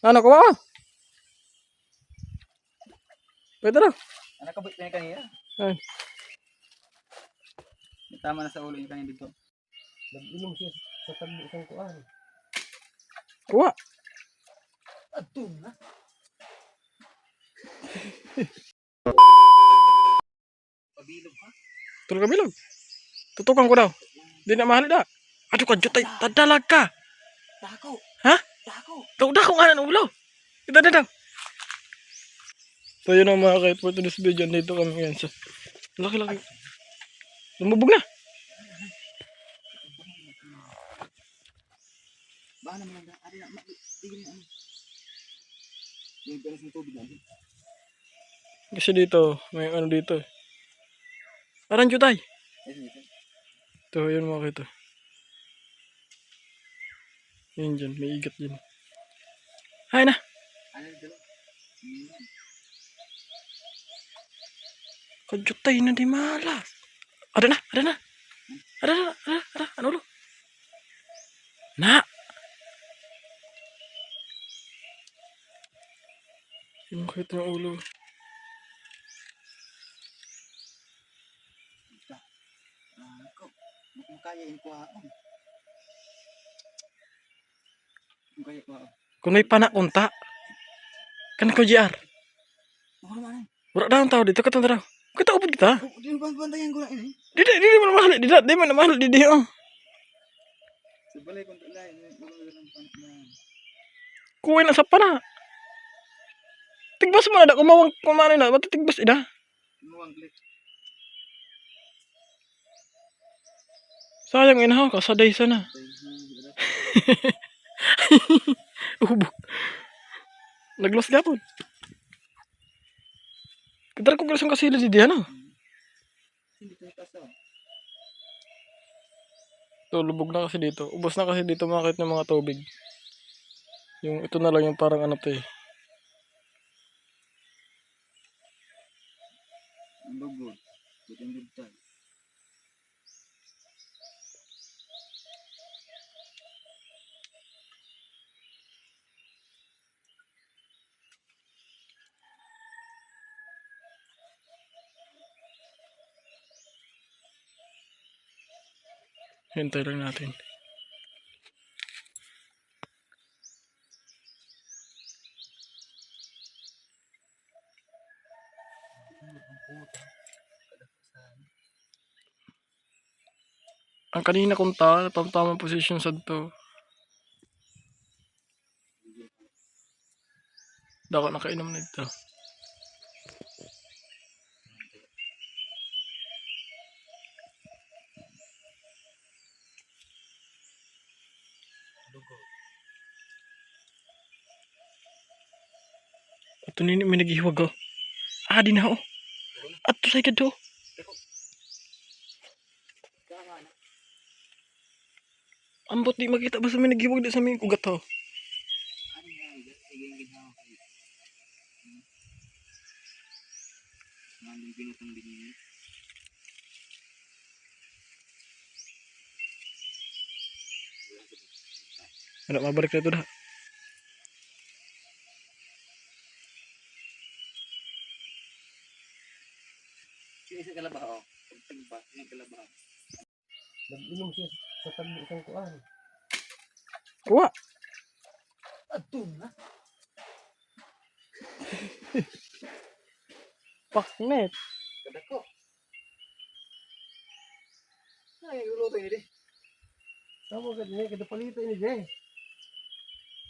Ano ko ba? Pwede na. Ano kabit na yung kanina? Ay. Tama na sa ulo yung kanina dito. Nag-inom siya sa tagbo isang kuan. Kuha. Ato na. Pabilog ha? Tulog ka bilog. Tutukan ko daw. Di na mahal da. Aduh ka jutay. Tadalag ka. Dako! Dako! Daw da kung ano ulo. Kita na daw. So yun ang mga kahit for today's video. Dito kami ngayon sa... Laki laki. Lumubog na. Baka naman lang. Ari na. ma- Tigil na ano. Yung peras ng tubig natin. Kasi dito, may ano dito eh. Ay, dito. Ito, yun mga kita. Yun dyan, may igat dyan. Hay na. Hmm. Kajutay na di malas. Ada na, ada na. Ada na, ada, ada, ano ulo? Na. Yung kahit ng ulo. Mukhang kaya yung kuhaon. Kung may panak unta. Kan ko GR. Ano naman eh? Wala daw ang tao dito, katong daw. Kita upod kita. Oh, Di ba bantayan ko na ini? Di di di mo mahal, di di di mo na mahal di di oh. Sa balay kong talay. Magagalang pang na. Kuwi na sa pana. Tigbas mo na da kumawang kumano na, matitigbas ida. Muwang click. Sayang inahaw ka sa day sana. Ubo. Naglos gapon. Kadar ko gusto kasi di diyan ah. So, lubog na kasi dito. Ubos na kasi dito makakit ng mga tubig. Yung ito na lang yung parang ano to eh. Ang. Buti ang gudtay. Hintay lang natin. Ang kanina kong ta, tamtamang position sa to. Dako nakainom na ito. Ito nini may naghihiwag oh. Ah, di na oh. At to sa ikad oh. Ambot di makita basta may naghihiwag di sa may ugat oh. Maling pinutang din niya. Ano mabalik na ito na. Sige sa kalabaho. Pagtagba. Yung kalabaho. Nag-inom siya sa tagbo isang kuan. Kuha. Ato na. Paknet. Kadako. Ay, ulo to ini. Tama ka din, kada palito ini Jay.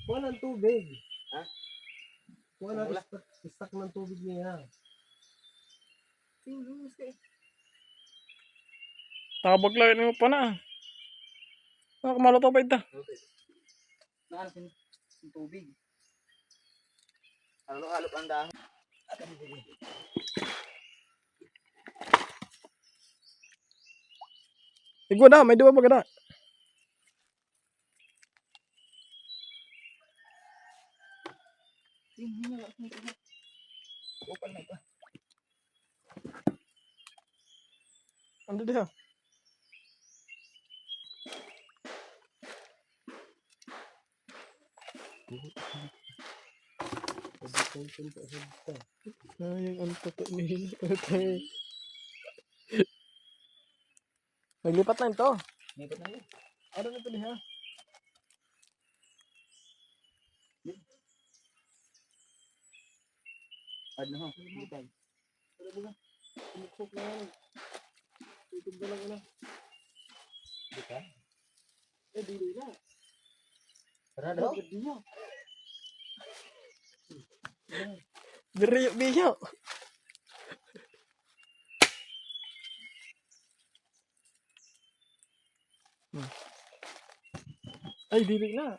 Kuha ng tubig. Ha? Kuha ng stock, stock ng tubig niya. Tabag lang mo pa na. Ah, kumalo to pa ita. Naan yung tubig. Halo-halo ang dahon. Igwa na, may dua pa kada. Tingnan mo ang tubig. Upal na ito. Ando diha. Sayang ang tato ni Ate. Naglipat na ito. Ngikot na yun. Ano na ito diha? Ad na ho. Butay. Sumuksok na yan. Tutog na lang na. Butay. Eh, dili na. Tara daw. Biyo. Biyo, biyo. Hmm. Ay, dili na.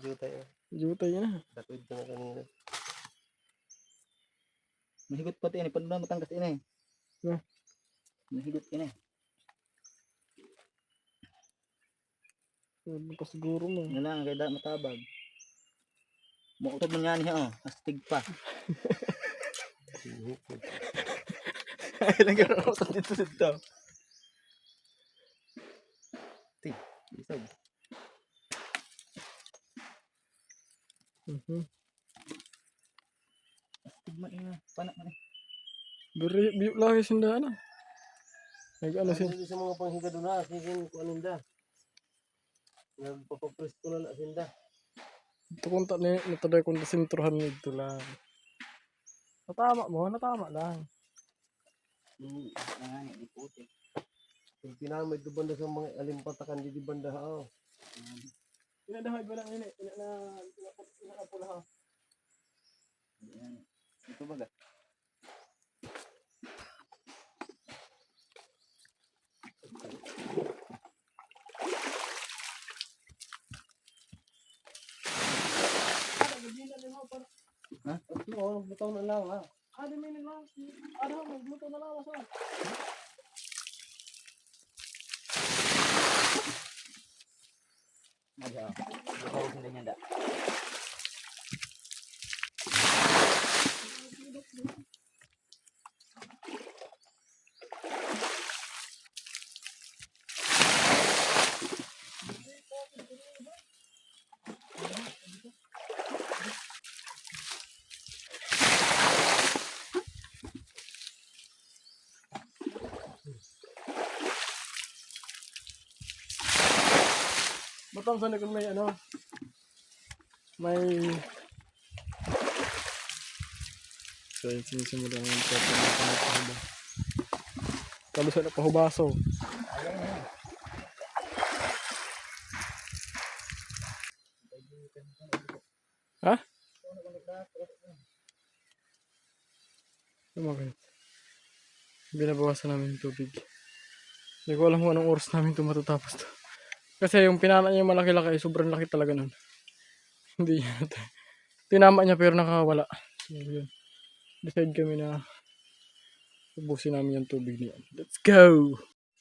Jutay ah. Jutay na. Tatawid ko na kanina. Nahigot pati ini. Na matangkas ini? Yeah. Nahigot ini. Pa siguro mo. Yan lang. Kaya da matabag. Mukutod mo niya niya oh. Astig pa. Ay, nagkaroon ako sa dito dito. Isog. Mhm. Astig man ina. Panak man eh. Biyo, biyo lagi sinda na. Nag ano sin. Ano sa mga panghiga doon na, sige ko aninda. Nagpapapres ko na na sinda. Ito kung ta ni nataday kung ta sintruhan nito lang. Natama mo, natama lang. Hmm. Hindi puti. Yung pinamay ko banda sa mga alimpatakan di di banda ha. oh. Pinadahay ba lang ini? Ina na ina na pula ha. Ito baga. Ha? Bitaw na lang ha. Ada may lang. Ada magluto na lawas ha. Ada. Bukau sila niya da. Batang sana kung may ano. May So, yung sinisimula ng pwede na panapahuba. Talo sa napahubaso. Ha? Lumagat. Binabawasan namin yung tubig. Hindi ko alam kung anong oras namin ito matatapos to. Kasi yung pinana niya malaki-laki, sobrang laki talaga nun. Hindi niya. Tinama niya pero nakawala. So, yun. Decide kami na ubusin namin yung tubig niya. Let's go!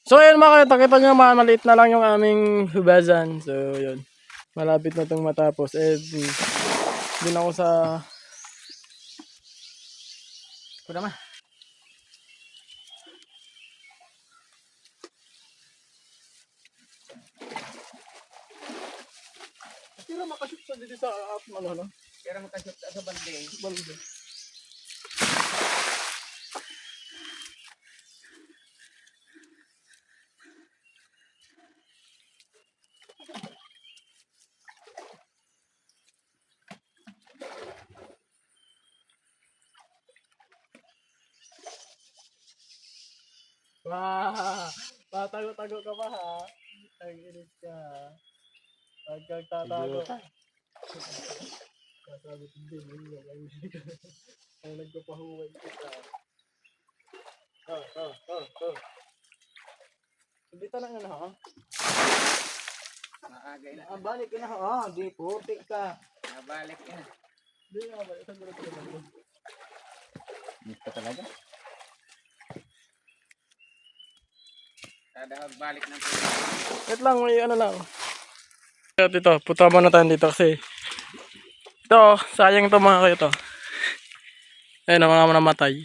So ayun mga kita, kita nyo maliit na lang yung aming hubasan. So yun. Malapit na itong matapos. Eh, din ako sa... Kuda mah. Makashoot sa dito sa at ano, ano? Kaya makasot sa banding. Balde. Wah, tatago-tago ka pa ha. Ang inis ka. Huwag kang tatago. Sasabi ko din, yun lang. Ang hindi ka. Ang nagpapahuway kita. Oh, oh, oh, oh. Dito lang yun ha. Maagay na. Ah, balik ka na ha. Di putik ka. Nabalik ka na. Hindi nga ba? Isang gulo talaga. Dito talaga. Kada balik ng Wait lang, may ano lang. At ito, puta muna tayo dito kasi ito, sayang ito mga kayo to. Ayun, ang mga namatay.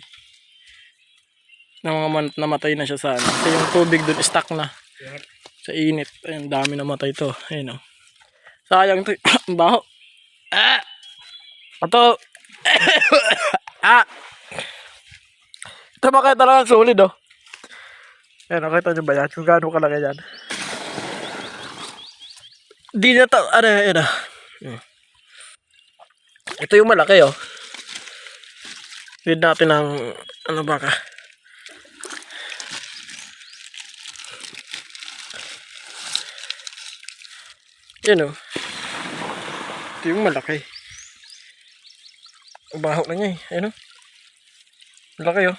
Na mga namatay na siya sa ano. Kasi yung tubig dun stuck na. Sa init. Ayun, dami namatay to. Ayun o. Sayang to. Ang baho. Ah! Ito, ah! Ito makita lang ang solid oh. Ayan, nakita nyo ba yan? Kung gaano kalaki yan. Di na to, ano. Hmm. Ito yung malaki oh. Feed natin ng, ano ba ka? Yan oh. Ito yung malaki. Baho na niya eh. Ayun oh. Malaki oh.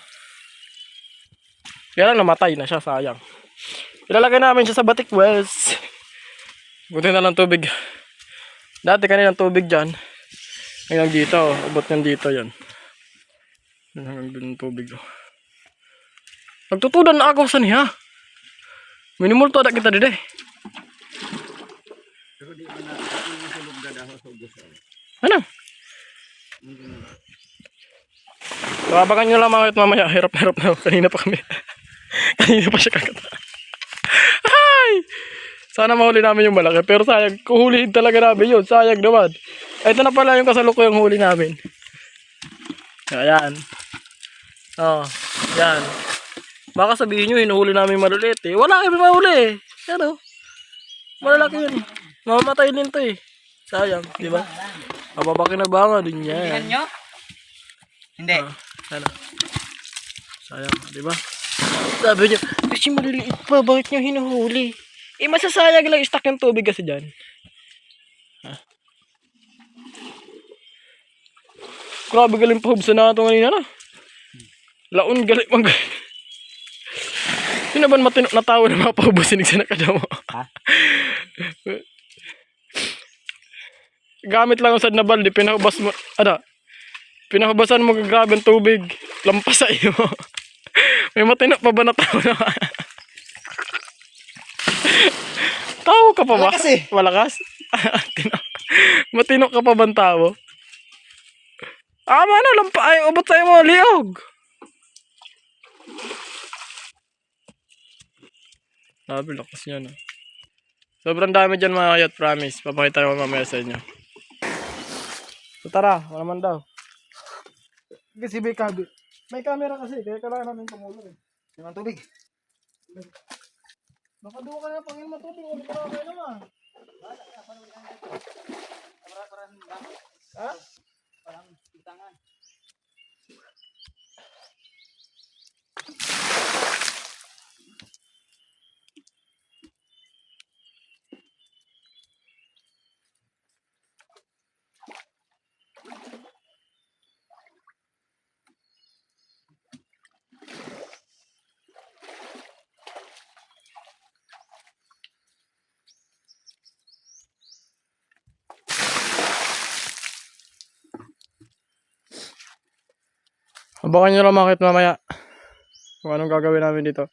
Kaya lang namatay na siya, sayang. Ilalagay namin siya sa batik wells. Buti na lang tubig. Dati kanina tubig dyan. Hanggang dito, oh. abot ng dito yan. Hanggang dun tubig. Oh. Nagtutudan na ako sa niya. Kita ang sulog na daw sa ubos. Ano? So, abangan nyo lang mga mamaya. Hirap-hirap na. Kanina pa kami. Kanina pa siya kakata. Sana mahuli namin yung malaki. Pero sayang, kuhulihin talaga namin yun. Sayang naman. Ito na pala yung kasalukuyang huli namin. Ayan. Oh, yan. Baka sabihin nyo, hinuhuli namin malulit eh. Wala kami mahuli eh. Yan oh. Malalaki yun. Mamamatay din to eh. Sayang, di ba? Mapapakinabangan din yan. nyo? Hindi. Ah, ano? Sayang, di ba? Sabi niya, kasi maliliit pa, bakit niyo hinuhuli? Eh, masasayang lang istak yung tubig kasi dyan. Ha? Grabe galing pahubsa na ito kanina na. Laon galing mag... Sino ba matino na tao na mga pahubusin sa nakada mo? Ha? Gamit lang usad na balde, pinahubas mo, ano, pinahubasan mo grabe ang tubig, lampas sa iyo. May matino pa ba na tao na? Tao ka pa ba? Malakas eh. Malakas? Tino- matino ka pa ba ang tao? Ah, mana, lampa, ay, ubot sa'yo mo, liog. Sabi, lakas niya na. Sobrang dami dyan mga kayat, promise. Papakita ko mamaya sa inyo. So tara, wala man daw. Kasi may kabi. May camera kasi, kaya kailangan namin tumulong eh. Yung tubig. Baka doon ka na pangin matubig, ulit ka na naman. Ha? Abangan nyo lang makit mamaya. Kung anong gagawin namin dito.